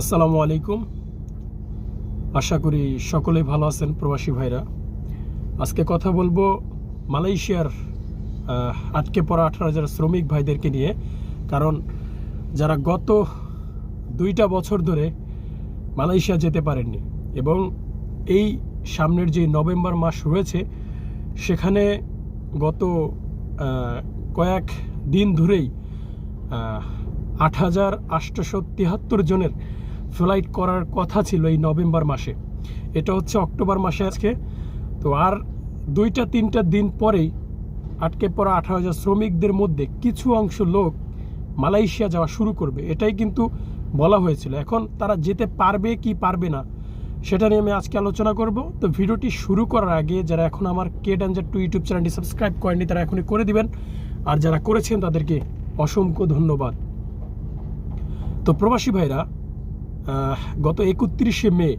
আসসালামু আলাইকুম। আশা করি সকলে ভালো আছেন প্রবাসী ভাইরা। আজকে কথা বলব মালয়েশিয়ার আটকে পড়া আঠারো হাজার শ্রমিক ভাইদেরকে নিয়ে। কারণ যারা গত দুইটা বছর ধরে মালয়েশিয়া যেতে পারেননি এবং এই সামনের যে নভেম্বর মাস রয়েছে, সেখানে গত কয়েক দিন ধরেই আট হাজার আটশোশো তিয়াত্তর জনের ফ্লাইট করার কথা ছিল এই নভেম্বর মাসে। এটা হচ্ছে অক্টোবর মাসে আজকে। তো আর দুইটা, তিনটা দিন পরেই আটকে পড়া আঠারো হাজার শ্রমিকদের মধ্যে কিছু অংশ লোক মালয়েশিয়া যাওয়া শুরু করবে। এটাই কিন্তু বলা হয়েছিল। এখন তারা যেতে পারবে কি পারবে না, সেটা নিয়ে আমি আজকে আলোচনা করব। তো ভিডিওটি শুরু করার আগে যারা এখন আমার কে ডেঞ্জার টু ইউটিউব চ্যানেলটি সাবস্ক্রাইব করেননি, তারা এখনই করে দিবেন। আর যারা করেছেন, তাদেরকে অসংখ্য ধন্যবাদ। তো প্রবাসী ভাইরা গত একত্রিশে মে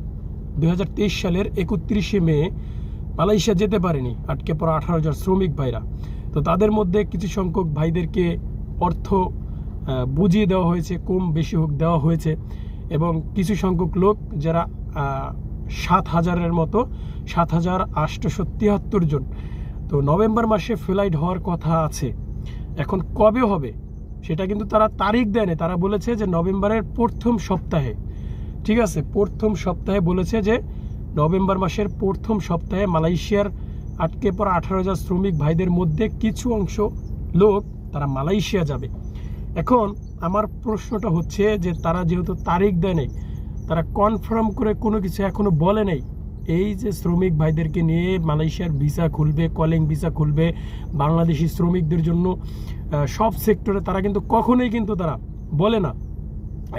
দু হাজার তেইশ সালের একত্রিশে মে মালয়েশিয়া যেতে পারেনি, আটকে পড়া আঠারো হাজার শ্রমিক ভাইরা। তো তাদের মধ্যে কিছু সংখ্যক ভাইদেরকে অর্থ বুঝিয়ে দেওয়া হয়েছে, কম বেশি হোক দেওয়া হয়েছে এবং কিছু সংখ্যক লোক যারা সাত হাজারের মতো, সাত হাজার আটশোশো তিয়াত্তর জন। তো নভেম্বর মাসে ফ্লাইট হওয়ার কথা আছে। এখন কবে হবে, সেটা কিন্তু তারা তারিখ দেয়নি। তারা বলেছে যে নভেম্বরের প্রথম সপ্তাহে। ঠিক আছে, প্রথম সপ্তাহে বলেছে যে নভেম্বর মাসের প্রথম সপ্তাহে মালয়েশিয়ার আটকে পড়া আঠারো হাজার শ্রমিক ভাইদের মধ্যে কিছু অংশ লোক তারা মালয়েশিয়া যাবে। এখন আমার প্রশ্নটা হচ্ছে যে তারা যেহেতু তারিখ দেয় নাই, তারা কনফার্ম করে কোনো কিছু এখনও বলে নেই? এই যে শ্রমিক ভাইদেরকে নিয়ে মালয়েশিয়ার ভিসা খুলবে, কলিং ভিসা খুলবে, বাংলাদেশি শ্রমিকদের জন্য সব সেক্টরে তারা কিন্তু কখনোই কিন্তু তারা বলে না।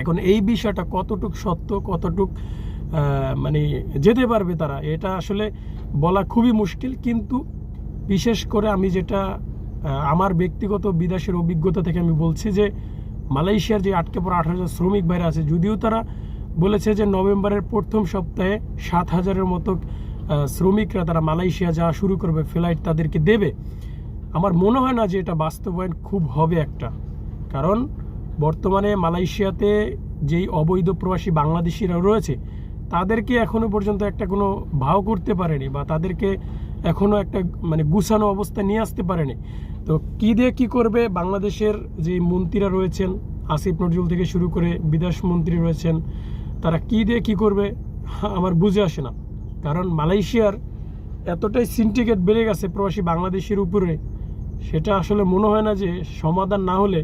এখন এই বিষয়টা কতটুক সত্য, কতটুক মানে যেতে পারবে তারা, এটা আসলে বলা খুবই মুশকিল। কিন্তু বিশেষ করে আমি যেটা আমার ব্যক্তিগত বিদেশের অভিজ্ঞতা থেকে আমি বলছি যে, মালয়েশিয়ার যে আটকে পড়া আঠারো হাজার শ্রমিক বাইরে আছে, যদিও তারা বলেছে যে নভেম্বরের প্রথম সপ্তাহে সাত হাজারের মতো শ্রমিকরা তারা মালয়েশিয়া যাওয়া শুরু করবে, ফ্লাইট তাদেরকে দেবে। আমার মনে হয় না যে এটা বাস্তবায়ন খুব হবে একটা। কারণ বর্তমানে মালয়েশিয়াতে যেই অবৈধ প্রবাসী বাংলাদেশিরা রয়েছে, তাদেরকে এখনও পর্যন্ত একটা কোনো ভাও করতে পারেনি বা তাদেরকে এখনও একটা মানে গুছানো অবস্থা নিয়ে আসতে পারেনি। তো কী দিয়ে কী করবে? বাংলাদেশের যে মন্ত্রীরা রয়েছেন, আসিফ নজরুল থেকে শুরু করে বিদেশ মন্ত্রী রয়েছেন, তারা কী দিয়ে কী করবে? আমার বুঝে আসে না। কারণ মালয়েশিয়ার এতটাই সিন্ডিকেট বেড়ে গেছে প্রবাসী বাংলাদেশের উপরে, সেটা আসলে মনে হয় না যে সমাধান না হলে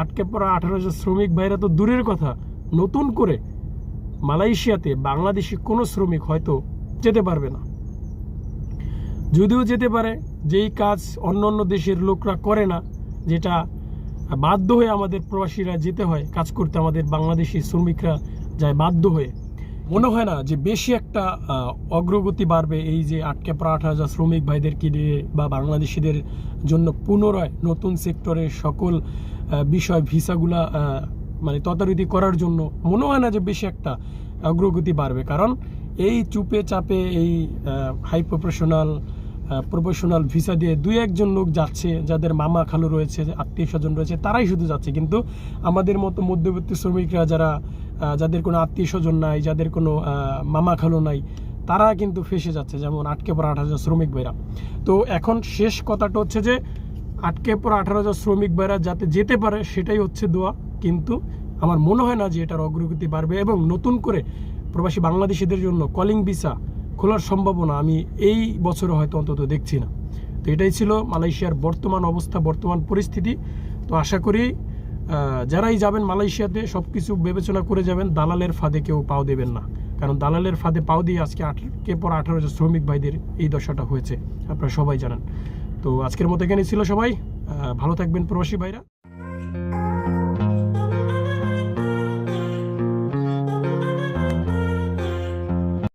আটকে পড়া আঠারো হাজার শ্রমিক বাইরে তো দূরের কথা। নতুন করে মালয়েশিয়াতে বাংলাদেশি কোনো শ্রমিক হয়তো যেতে পারবে না। যদিও যেতে পারে, যেই কাজ অন্য অন্য দেশের লোকরা করে না, যেটা বাধ্য হয়ে আমাদের প্রবাসীরা যেতে হয়, কাজ করতে আমাদের বাংলাদেশি শ্রমিকরা যায় বাধ্য হয়ে। মনে হয় না যে বেশি একটা অগ্রগতি বাড়বে এই যে আটকে পড়া আঠারো হাজার শ্রমিক ভাইদেরকে নিয়ে বা বাংলাদেশিদের জন্য পুনরায় নতুন সেক্টরের সকল বিষয় ভিসাগুলা মানে তদারকি করার জন্য মনে হয় না যে বেশি একটা অগ্রগতি বাড়বে। কারণ এই চুপে চাপে এই হাই প্রফেশনাল প্রফেশনাল ভিসা দিয়ে দুই একজন লোক যাচ্ছে, যাদের মামা খালু রয়েছে, আত্মীয় স্বজন রয়েছে, তারাই শুধু যাচ্ছে। কিন্তু আমাদের মতো মধ্যবর্তী শ্রমিকরা যারা যাদের কোনো আত্মীয় স্বজন নাই, যাদের কোনো মামা খালু নাই, তারা কিন্তু ফেসে যাচ্ছে, যেমন আটকে পড়া আট হাজার শ্রমিক ভাইরা। তো এখন শেষ কথাটা হচ্ছে যে, আটকে পড়া আঠারো হাজার শ্রমিক ভাইরা যাতে যেতে পারে, সেটাই হচ্ছে দোয়া। কিন্তু আমার মনে হয় না যে এটার অগ্রগতি বাড়বে এবং নতুন করে প্রবাসী বাংলাদেশিদের জন্য কলিং ভিসা খোলার সম্ভাবনা আমি এই বছরে হয়তো অন্তত দেখছি না। তো এটাই ছিল মালয়েশিয়ার বর্তমান অবস্থা, বর্তমান পরিস্থিতি। তো আশা করি যারাই যাবেন মালয়েশিয়াতে সব কিছু বিবেচনা করে যাবেন, দালালের ফাঁদে কেউ পাও দেবেন না। কারণ দালালের ফাঁদে পাও দিয়ে আজকে আটকে পর আঠারো হাজার শ্রমিক ভাইদের এই দশাটা হয়েছে। আপনারা সবাই জানেন। তো আজকের মতো এখানে ছিল সবাই। ভালো থাকবেন প্রবাসী ভাইরা।